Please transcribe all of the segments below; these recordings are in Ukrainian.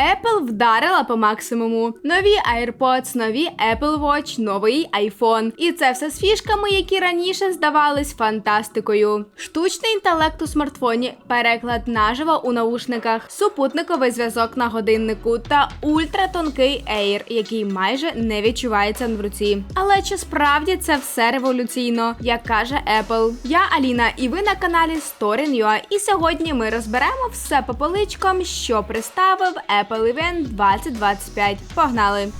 é вдарила по максимуму. Нові AirPods, нові Apple Watch, новий iPhone. І це все з фішками, які раніше здавались фантастикою. Штучний інтелект у смартфоні, переклад наживо у наушниках, супутниковий зв'язок на годиннику та ультратонкий Air, який майже не відчувається в руці. Але чи справді це все революційно, як каже Apple? Я Аліна, і ви на каналі Story.ua. І сьогодні ми розберемо все по поличкам, що представив Apple Event 2025. Погнали!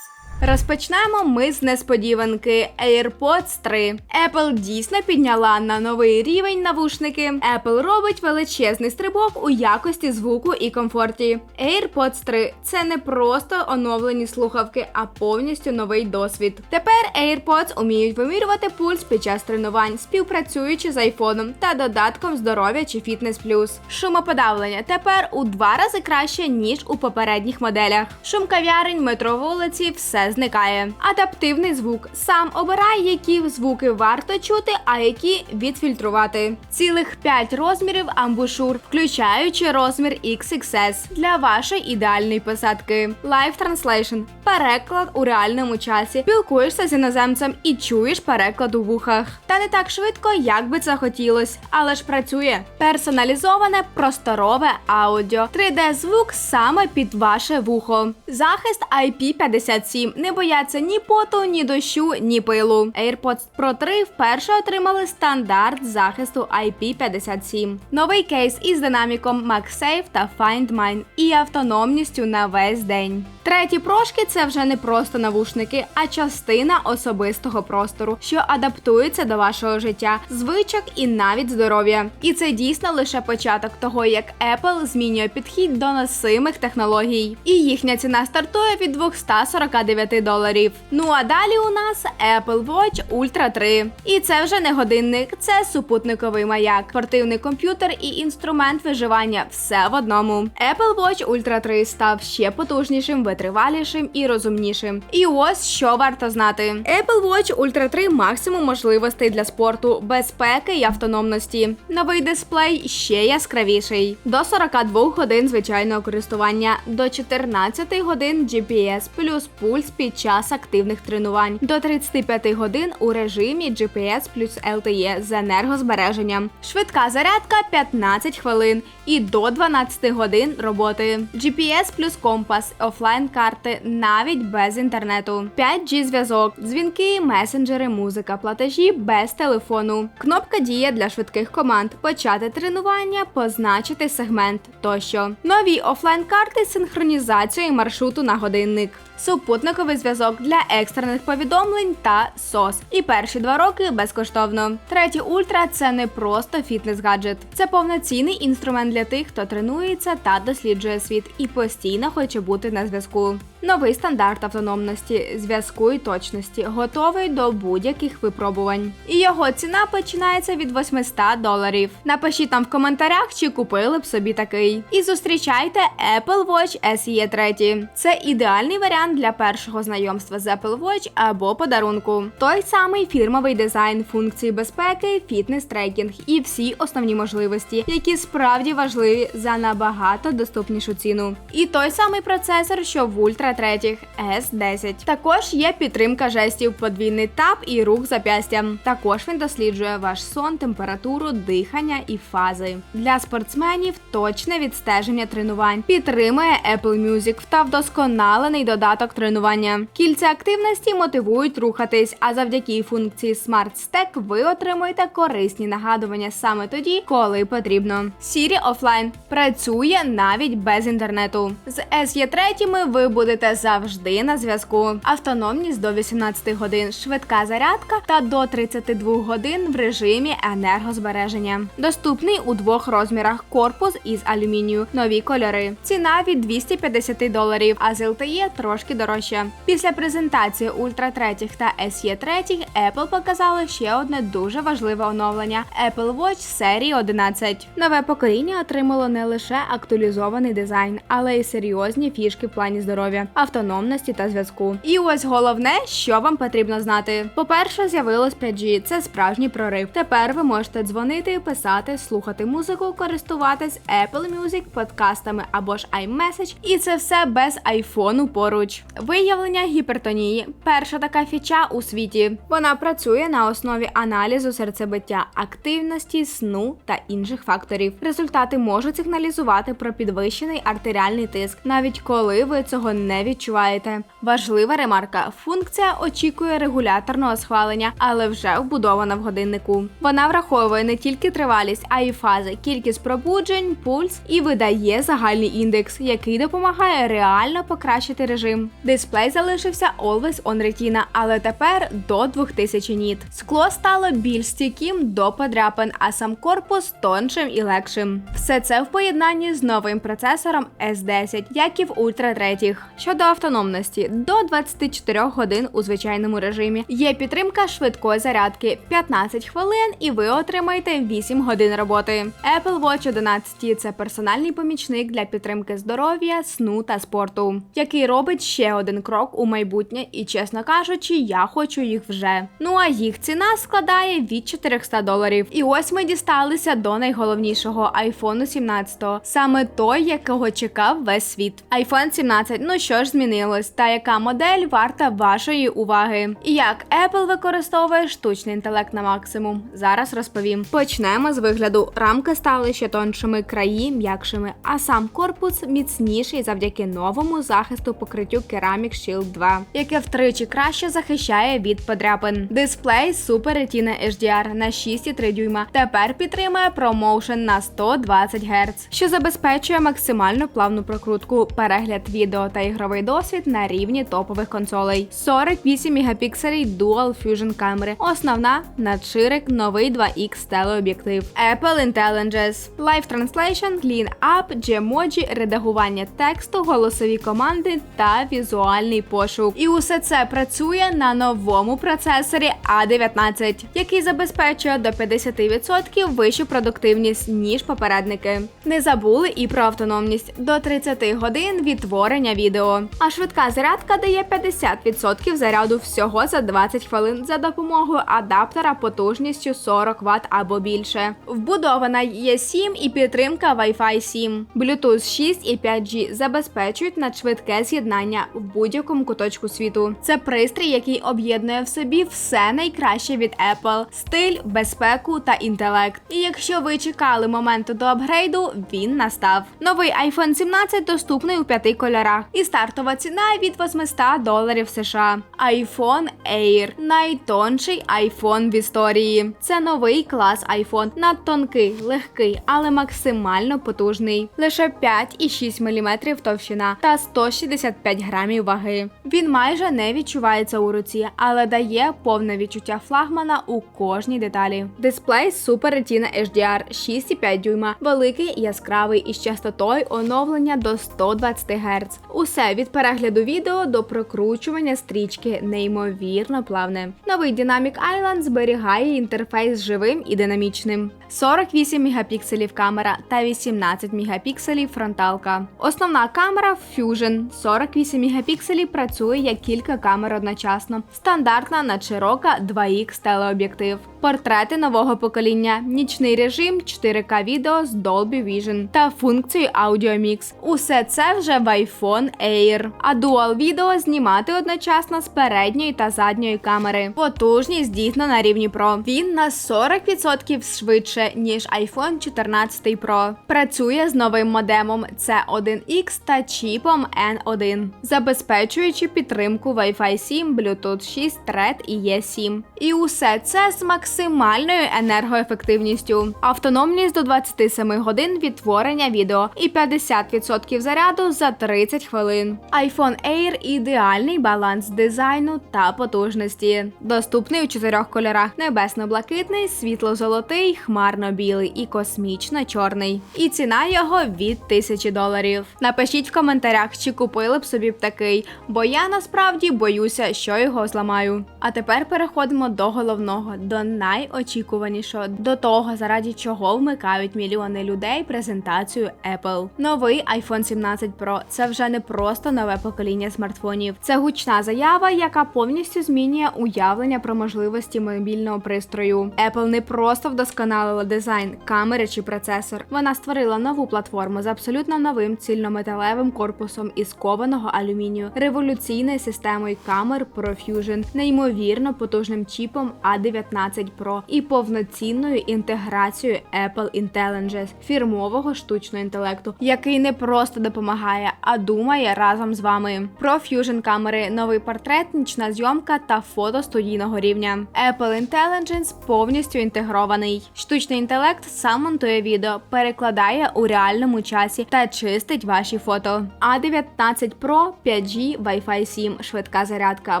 Розпочнемо ми з несподіванки AirPods 3. Apple дійсно підняла на новий рівень навушники. Apple робить величезний стрибок у якості звуку і комфорті. AirPods 3 це не просто оновлені слухавки, а повністю новий досвід. Тепер AirPods уміють вимірювати пульс під час тренувань, співпрацюючи з айфоном та додатком здоров'я чи фітнес плюс. Шумоподавлення тепер у два рази краще ніж у попередніх моделях. Шум кав'ярень, метро вулиці, все зникає. Адаптивний звук сам обирає, які звуки варто чути, а які відфільтрувати. Цілих 5 розмірів амбушур, включаючи розмір XXS для вашої ідеальної посадки. Live Translation – переклад у реальному часі. Спілкуєшся з іноземцем і чуєш переклад у вухах. Та не так швидко, як би це хотілось, але ж працює. Персоналізоване просторове аудіо, 3D-звук саме під ваше вухо. Захист IP57 не бояться ні поту, ні дощу, ні пилу. AirPods Pro 3 вперше отримали стандарт захисту IP57. Новий кейс із динаміком MagSafe та Find Mine і автономністю на весь день. Треті прошки це вже не просто навушники, а частина особистого простору, що адаптується до вашого життя, звичок і навіть здоров'я. І це дійсно лише початок того, як Apple змінює підхід до носимих технологій. І їхня ціна стартує від 249 доларів. Ну а далі у нас Apple Watch Ultra 3. І це вже не годинник, це супутниковий маяк, спортивний комп'ютер і інструмент виживання. Все в одному. Apple Watch Ultra 3 став ще потужнішим, витривалішим і розумнішим. І ось що варто знати: Apple Watch Ultra 3 максимум можливостей для спорту, безпеки і автономності. Новий дисплей ще яскравіший. До 42 годин звичайного користування, до 14 годин GPS плюс пульс під час активних тренувань, до 35 годин у режимі GPS плюс LTE з енергозбереженням. Швидка зарядка 15 хвилин і до 12 годин роботи. GPS плюс компас, офлайн карти навіть без інтернету. 5G зв'язок, дзвінки, месенджери, музика, платежі без телефону. Кнопка дія для швидких команд, почати тренування, позначити сегмент тощо. Нові офлайн карти з синхронізацією маршруту на годинник. Супутниковий зв'язок для екстрених повідомлень та SOS. І перші два роки безкоштовно. Третій ультра це не просто фітнес-гаджет, це повноцінний інструмент для тих, хто тренується та досліджує світ і постійно хоче бути на зв'язку. зв'язку. Новий стандарт автономності, зв'язку і точності, готовий до будь-яких випробувань. І його ціна починається від 800 доларів. Напишіть там в коментарях, чи купили б собі такий. І зустрічайте Apple Watch SE 3. Це ідеальний варіант для першого знайомства з Apple Watch або подарунку. Той самий фірмовий дизайн, функції безпеки, фітнес-трекінг і всі основні можливості, які справді важливі за набагато доступнішу ціну. І той самий процесор, що в Ultra 3 S10. Також є підтримка жестів, подвійний тап і рух запястям. Також він досліджує ваш сон, температуру, дихання і фази. Для спортсменів точне відстеження тренувань. Підтримує Apple Music та вдосконалений додаток тренування. Кільця активності мотивують рухатись, а завдяки функції Smart Stack ви отримуєте корисні нагадування саме тоді, коли потрібно. Siri Offline працює навіть без інтернету. З SE3 ви будете завжди на зв'язку. Автономність до 18 годин, швидка зарядка та до 32 годин в режимі енергозбереження. Доступний у двох розмірах корпус із алюмінію, нові кольори. Ціна від 250 доларів, а з LTE трошки дорожче. Після презентації Ultra 3 та SE 3 Apple показали ще одне дуже важливе оновлення Apple Watch серії 11. Нове покоління отримало не лише актуалізований дизайн, але й серйозні фішки в плані здоров'я. Автономності та зв'язку. І ось головне, що вам потрібно знати. По-перше, з'явилось 5G. Це справжній прорив. Тепер ви можете дзвонити, писати, слухати музику, користуватись Apple Music, подкастами або ж iMessage. І це все без айфону поруч. Виявлення гіпертонії перша така фіча у світі. Вона працює на основі аналізу серцебиття, активності, сну та інших факторів. Результати можуть сигналізувати про підвищений артеріальний тиск, навіть коли ви цього не відчуваєте. Важлива ремарка: функція очікує регуляторного схвалення, але вже вбудована в годиннику. Вона враховує не тільки тривалість, а й фази, кількість пробуджень, пульс і видає загальний індекс, який допомагає реально покращити режим. Дисплей залишився Always on Retina, але тепер до 2000 ніт. Скло стало більш стійким до подряпин, а сам корпус тоншим і легшим. Все це в поєднанні з новим процесором S10, як і в Ultra 3. Щодо автономності, до 24 годин у звичайному режимі. Є підтримка швидкої зарядки 15 хвилин, і ви отримаєте 8 годин роботи. Apple Watch 11 – це персональний помічник для підтримки здоров'я, сну та спорту, який робить ще один крок у майбутнє, і чесно кажучи, я хочу їх вже. Ну а їх ціна складає від 400 доларів. І ось ми дісталися до найголовнішого iPhone 17, саме той, якого чекав весь світ. iPhone 17, ну що ж змінилось, та яка модель варта вашої уваги? І як Apple використовує штучний інтелект на максимум? Зараз розповім. Почнемо з вигляду. Рамки стали ще тоншими, краї м'якшими, а сам корпус міцніший завдяки новому захисту покриттю Ceramic Shield 2, яке втричі краще захищає від подряпин. Дисплей Super Retina HDR на 6,3 дюйма. Тепер підтримує ProMotion на 120 Гц, що забезпечує максимально плавну прокрутку, перегляд відео та ігровий досвід на рівні топових консолей. 48 мегапікселів Dual Fusion камери. Основна надширик, новий 2X телеоб'єктив. Apple Intelligence, Live Translation, Clean Up, Gmoji, редагування тексту, голосові команди та візуальний пошук. І усе це працює на новому процесорі A19, який забезпечує до 50% вищу продуктивність ніж попередники. Не забули і про автономність до 30 годин відтворення відео. А швидка зарядка дає 50% заряду всього за 20 хвилин за допомогою адаптера потужністю 40 Вт або більше. Вбудована є 7 і підтримка Wi-Fi 7. Bluetooth 6 і 5G забезпечують надшвидке з'єднання в будь-якому куточку світу. Це пристрій, який об'єднує в собі все найкраще від Apple: стиль, безпеку та інтелект. І якщо ви чекали моменту до апгрейду, він настав. Новий iPhone 17 доступний у п'яти кольорах, і стартова ціна від 800 доларів США. iPhone Air найтонший iPhone в історії. Це новий клас iPhone. Надтонкий, легкий, але максимально потужний. Лише 5,6 мм товщина та 165 грамів ваги. Він майже не відчувається у руці, але дає повне відчуття флагмана у кожній деталі. Дисплей Super Retina HDR 6,5 дюйма, великий, яскравий із частотою оновлення до 120 Гц. Усе від перегляду відео до прокручування стрічки неймовірно плавне. Новий Dynamic Island зберігає інтерфейс живим і динамічним. 48 мегапікселів камера та 18 мегапікселів фронталка. Основна камера Fusion 48 мегапікселів працює як кілька камер одночасно. Стандартна надширока 2X телеоб'єктив. Портрети нового покоління, нічний режим, 4К відео з Dolby Vision та функцією Audio Mix. Усе це вже в iPhone Air. А Dual відео знімати одночасно з передньої та задньої камери. Потужність дійсно на рівні Pro. Він на 40% швидше, ніж iPhone 14 Pro. Працює з новим модемом C1X та чіпом N1, забезпечуючи підтримку Wi-Fi 7, Bluetooth 6, Thread і E7. І усе це з максимальною енергоефективністю. Автономність до 27 годин відтворення відео і 50% заряду за 30 хвилин. iPhone Air ідеальний баланс дизайну та потужності. Доступний у чотирьох кольорах: небесно-блакитний, світло-золотий, хмарно-білий і космічно-чорний. І ціна його від 1000 доларів. Напишіть в коментарях, чи купили б собі б такий, бо я насправді боюся, що його зламаю. А тепер переходимо до головного, до найочікуванішого, до того, заради чого вмикають мільйони людей презентацію Apple. Новий iPhone 17 Pro – це вже не просто нове покоління смартфонів. Це гучна заява, яка повністю змінює уявлення про можливості мобільного пристрою. Apple не просто вдосконалила дизайн, камери чи процесор. Вона створила нову платформу з абсолютно новим цільнометалевим корпусом із кованого алюмінію, революційною системою камер ProFusion, неймовірно потужним чіпом A19 Pro і повноцінною інтеграцією Apple Intelligence, фірмового штучного інтелекту, який не просто допомагає, а думає разом з вами. ProFusion камери, новий портрет, нічна зйомка та фото студійного рівня. Apple Intelligence повністю інтегрований. Штучний інтелект сам монтує відео, перекладає у реальному часі та чистить ваші фото. A19 Pro 5G Wi-Fi 7, швидка зарядка,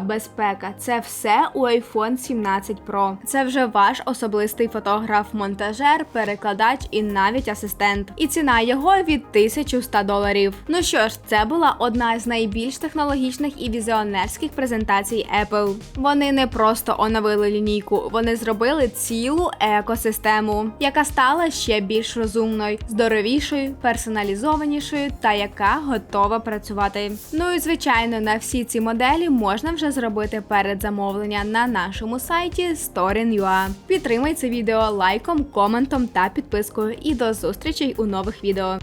безпека це все у iPhone 17 Pro. Це вже ваш особистий фотограф, монтажер, перекладач і навіть асистент. І ціна його від 1100 доларів. Ну що ж, це була одна з найбільш технологічних і візіонерських презентацій Apple. Вони не просто оновили лінійку, вони зробили цілу екосистему, яка стала ще більш розумною, здоровішою, персоналізованішою та яка готова працювати. Ну і звичайно, на всі ці моделі можна вже зробити передзамовлення на нашому сайті Storin.ua. Підтримай це відео лайком, коментом та підпискою. І до зустрічей у нових відео.